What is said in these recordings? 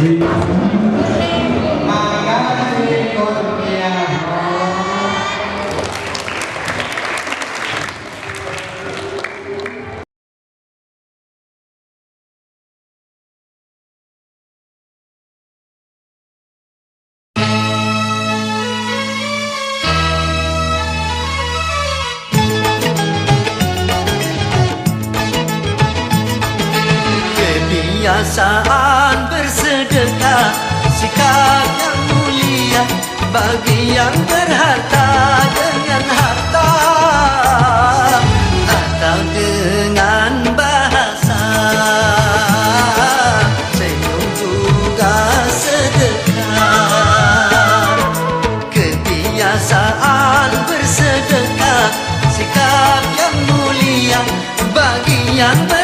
Amen. Kebiasaan bersedekah. Sikap yang mulia Bagi yang berharta dengan harta. Atau dengan bahasa. Senyum juga sedekah. Kebiasaan bersedekah. Sikap yang mulia Bagi yang berharta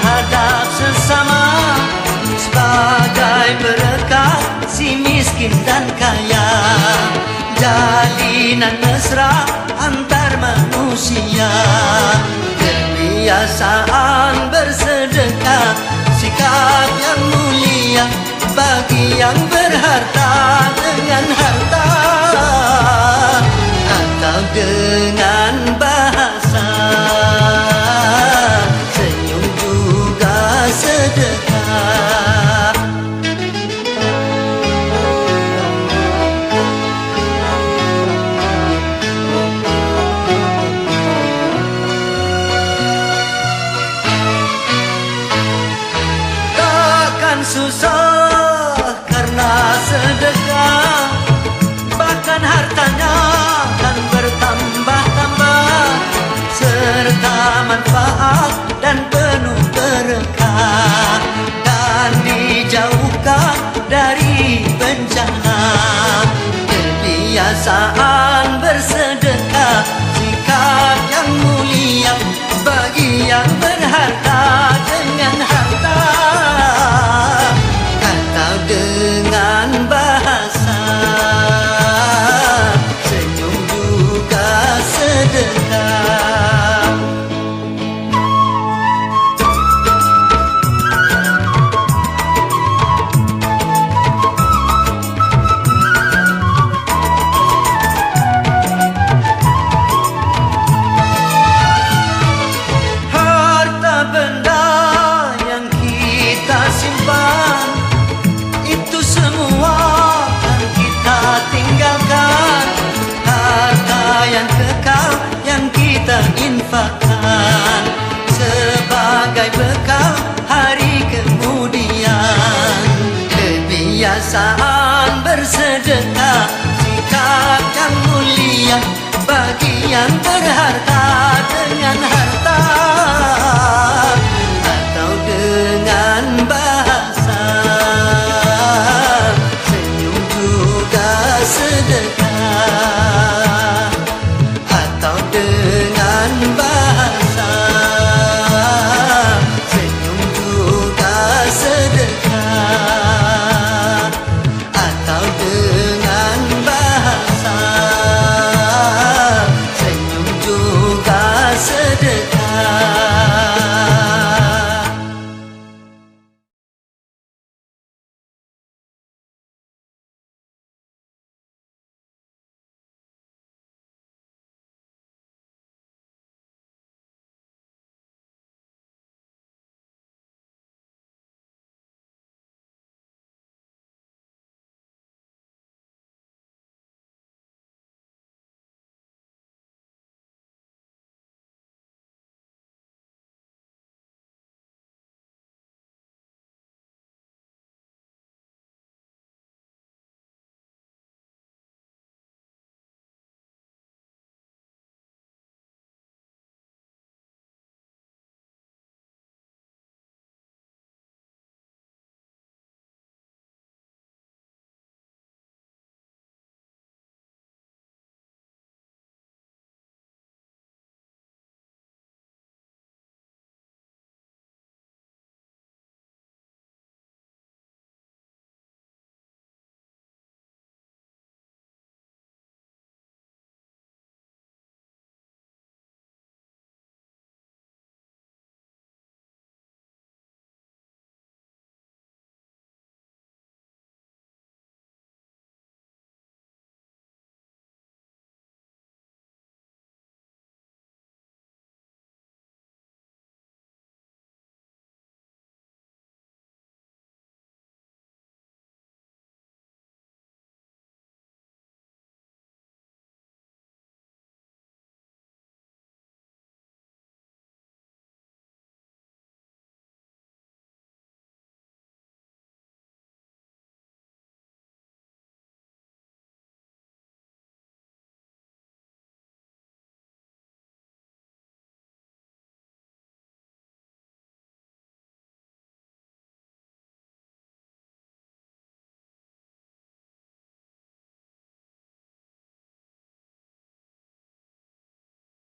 terhadap sesama Sebagai berkat si miskin dan kaya. Jalinan mesra antar manusia. Kebiasaan bersedekah Sikap yang mulia Bagi yang berharta dengan harta susah karena sedekah. Bahkan hartanya akan bertambah-tambah. Serta manfaat dan penuh berkah. Dan dijauhkan dari bencana. Kebiasaan bersedekah. Sikap yang mulia Bagi yang berharta Sikap yang mulia Bagi yang berharta dengan harta